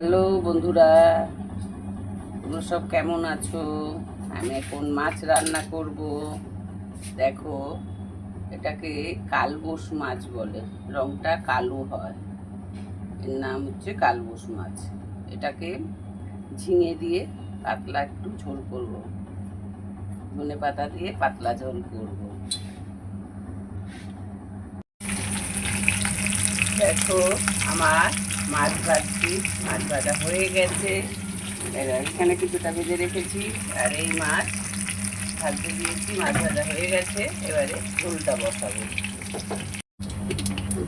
Hello বন্ধুরা, তোমরা সব কেমন আছো? আমি এখন মাছ রান্না করব। দেখো, এটাকে কালবোস মাছ বলে। রংটা কালো হয়। এর নাম হচ্ছে কালবোস মাছ। এটাকে ঝিঙে দিয়ে পাতলা একটু ঝোল করব। ধনে পাতা দিয়ে পাতলা ঝোল করব। দেখো, আমার মাছ ভাজছি, মাছ ভাজা হয়ে গেছে। এখানে কিছুটা ভেজে রেখেছি। আর এই মাছ ভাজতে দিয়েছি, মাছ ভাজা হয়ে গেছে। এবারে ঝোলটা বসাবো।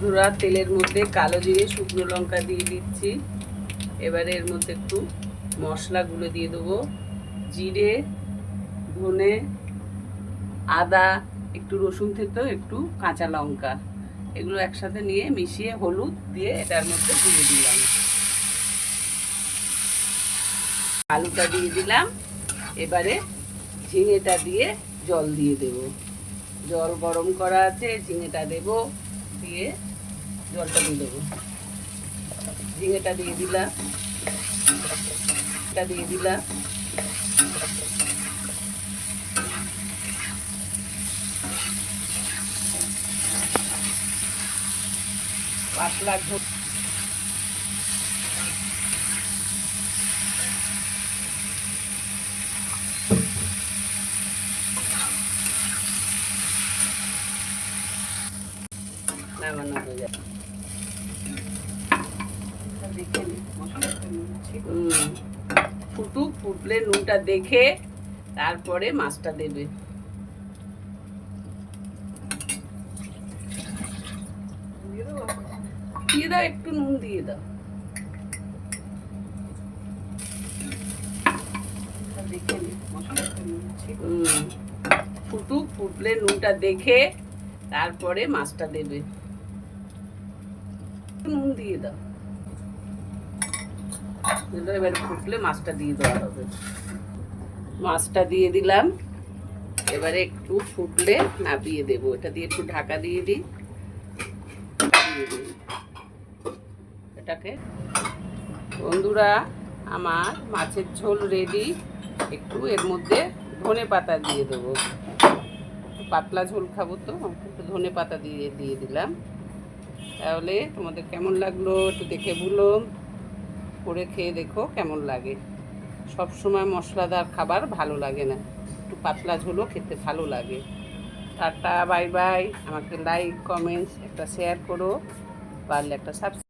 ধুরা তেলের মধ্যে কালো জিরে, শুকনো লঙ্কা দিয়ে দিচ্ছি। এবারে এর মধ্যে একটু মশলাগুলো দিয়ে দেবো। জিরে, ধনে, আদা, একটু রসুন থেতো, একটু কাঁচা লঙ্কা। এগুলো একসাথে নিয়ে মিশিয়ে হলুদ দিয়ে এটার মধ্যে দিয়ে দিলাম। আলুটা দিয়ে দিলাম। এবারে ঝিঙেটা দিয়ে জল দিয়ে দেব। জল গরম করা আছে, ঝিঙেটা দেব, দিয়ে জলটা দিয়ে দেবো। ঝিঙেটা দিয়ে দিলাম। দিয়ে দিলাম। পাতলা ঝোল নামানো হয়ে যাবে। ফুটুক ফুটলে নুনটা দেখে তারপরে মাছটা দেবে দিয়ে দাও একটু নুন দিয়ে দাও। ফুটুক ফুটলে নুনটা দেখে তারপরে মাছটা দেবে। নুন দিয়ে দাও। এবার ফুটলে মাছটা দিয়ে দেওয়া হবে। মাছটা দিয়ে দিলাম। এবারে একটু ফুটলে নাবিয়ে দেবো। এটা দিয়ে একটু ঢাকা দিয়ে দিই। দিয়ে দিই। এটাকে। বন্ধুরা, আমার মাছের ঝোল রেডি একটু এর মধ্যে ধনে পাতা দিয়ে দেবো। পাতলা ঝোল খাব তো, একটু ধনে পাতা দিয়ে দিয়ে দিলাম। তাহলে তোমাদের কেমন লাগল একটু দেখে ভুলো করে খেয়ে দেখো কেমন লাগে। সব সময় মশলাদার খাবার ভালো লাগে না। একটু পাতলা ঝোলও খেতে ভালো লাগে। Tata, bye bye. আমাকে লাইক কমেন্টস একটা শেয়ার করো। পারলে একটা সাবস্ক্রাইব